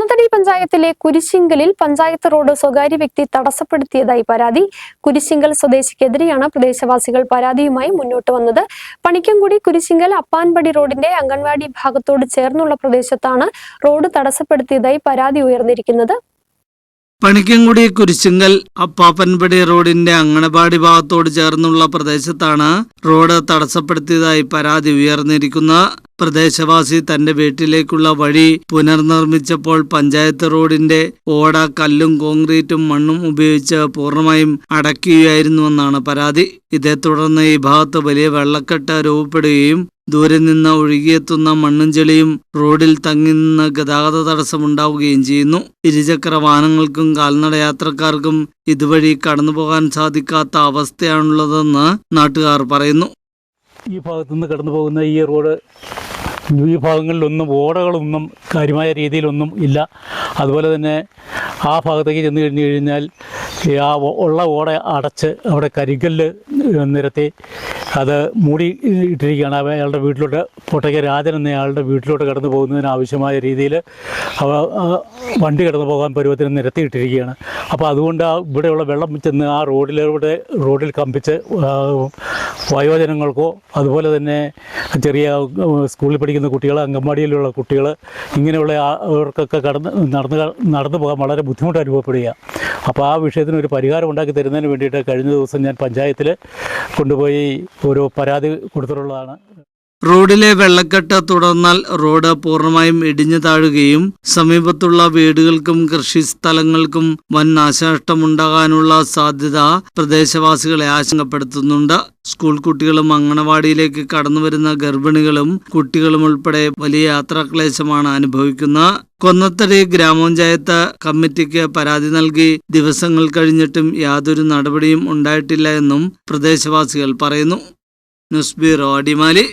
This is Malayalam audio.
കൊന്നത്തടി പഞ്ചായത്തിലെ കുരിശിങ്കലിൽ പഞ്ചായത്ത് റോഡ് സ്വകാര്യ വ്യക്തി തടസ്സപ്പെടുത്തിയതായി പരാതി. കുരിശിങ്കൽ സ്വദേശിക്കെതിരെയാണ് പ്രദേശവാസികൾ പരാതിയുമായി മുന്നോട്ട് വന്നത്. പണിക്കംകുടി കുരിശിങ്കൽ അപ്പാൻപടി റോഡിന്റെ അംഗൻവാടി ഭാഗത്തോട് ചേർന്നുള്ള പ്രദേശത്താണ് റോഡ് തടസ്സപ്പെടുത്തിയതായി പരാതി ഉയർന്നിരിക്കുന്നത്. പണിക്കംകുടി കുരിശിങ്കൽ അപ്പാപ്പൻപടി റോഡിന്റെ അങ്കണവാടി ഭാഗത്തോട് ചേർന്നുള്ള പ്രദേശത്താണ് റോഡ് തടസ്സപ്പെടുത്തിയതായി പരാതി ഉയർന്നിരിക്കുന്ന പ്രദേശവാസി തന്റെ വീട്ടിലേക്കുള്ള വഴി പുനർനിർമ്മിച്ചപ്പോൾ പഞ്ചായത്ത് റോഡിന്റെ ഓട കല്ലും കോൺക്രീറ്റും മണ്ണും ഉപയോഗിച്ച് പൂർണമായും അടയ്ക്കുകയായിരുന്നുവെന്നാണ് പരാതി. ഇതേ തുടർന്ന് ഈ ഭാഗത്ത് വലിയ വെള്ളക്കെട്ട് രൂപപ്പെടുകയും ദൂരെ നിന്ന് ഒഴുകിയെത്തുന്ന മണ്ണും ചെളിയും റോഡിൽ തങ്ങി നിന്ന് ഗതാഗത തടസ്സമുണ്ടാവുകയും ചെയ്യുന്നു. ഇരുചക്ര വാഹനങ്ങൾക്കും കാൽനട യാത്രക്കാർക്കും ഇതുവഴി കടന്നുപോകാൻ സാധിക്കാത്ത അവസ്ഥയാണുള്ളതെന്ന് നാട്ടുകാർ പറയുന്നു. ഈ ഭാഗത്തുനിന്ന് കടന്നു പോകുന്ന ഈ റോഡ് ഈ ഭാഗങ്ങളിലൊന്നും ഓടകളൊന്നും കാര്യമായ രീതിയിലൊന്നും ഇല്ല. അതുപോലെ തന്നെ ആ ഭാഗത്തേക്ക് ചെന്ന് കഴിഞ്ഞ് കഴിഞ്ഞാൽ ആ ഉള്ള ഓട അടച്ച് അവിടെ കരിങ്കല്ല് നിരത്തി അത് മൂടി ഇട്ടിരിക്കുകയാണ്. അയാളുടെ വീട്ടിലോട്ട് പൊട്ടയ്ക്ക് രാജൻ എന്ന അയാളുടെ വീട്ടിലോട്ട് കടന്നു പോകുന്നതിന് ആവശ്യമായ രീതിയിൽ അവ വണ്ടി കടന്നു പോകാൻ പരുവത്തിന് നിരത്തിയിട്ടിരിക്കുകയാണ്. അപ്പോൾ അതുകൊണ്ട് ആ ഇവിടെയുള്ള വെള്ളം ചെന്ന് ആ റോഡിലൂടെ റോഡിൽ കമ്പിച്ച് വയോജനങ്ങൾക്കോ അതുപോലെ തന്നെ ചെറിയ സ്കൂളിൽ പഠിക്കുന്ന കുട്ടികൾ അംഗൻവാടിയിലുള്ള കുട്ടികൾ ഇങ്ങനെയുള്ള അവർക്കൊക്കെ കടന്ന് നടന്ന് നടന്നു പോകാൻ വളരെ ബുദ്ധിമുട്ട് അനുഭവപ്പെടുക അപ്പോൾ ആ വിഷയത്തിന് ഒരു പരിഹാരം ഉണ്ടാക്കി തരുന്നതിന് വേണ്ടിയിട്ട് കഴിഞ്ഞ ദിവസം ഞാൻ പഞ്ചായത്തിൽ കൊണ്ടുപോയി ഓരോ പരാതി കൊടുത്തിട്ടുള്ളതാണ്. റോഡിലെ വെള്ളക്കെട്ട് തുടർന്നാൽ റോഡ് പൂർണമായും ഇടിഞ്ഞു താഴുകയും സമീപത്തുള്ള വീടുകൾക്കും കൃഷിസ്ഥലങ്ങൾക്കും വൻ നാശനഷ്ടമുണ്ടാകാനുള്ള സാധ്യത പ്രദേശവാസികളെ ആശങ്കപ്പെടുത്തുന്നുണ്ട്. സ്കൂൾ കുട്ടികളും അങ്കണവാടിയിലേക്ക് കടന്നുവരുന്ന ഗർഭിണികളും കുട്ടികളും ഉൾപ്പെടെ വലിയ യാത്രാക്ലേശമാണ് അനുഭവിക്കുന്നത്. കൊന്നത്തടി ഗ്രാമപഞ്ചായത്ത് കമ്മിറ്റിക്ക് പരാതി നൽകി ദിവസങ്ങൾ കഴിഞ്ഞിട്ടും യാതൊരു നടപടിയും ഉണ്ടായിട്ടില്ല എന്നും പ്രദേശവാസികൾ പറയുന്നു. News bureau Adimali.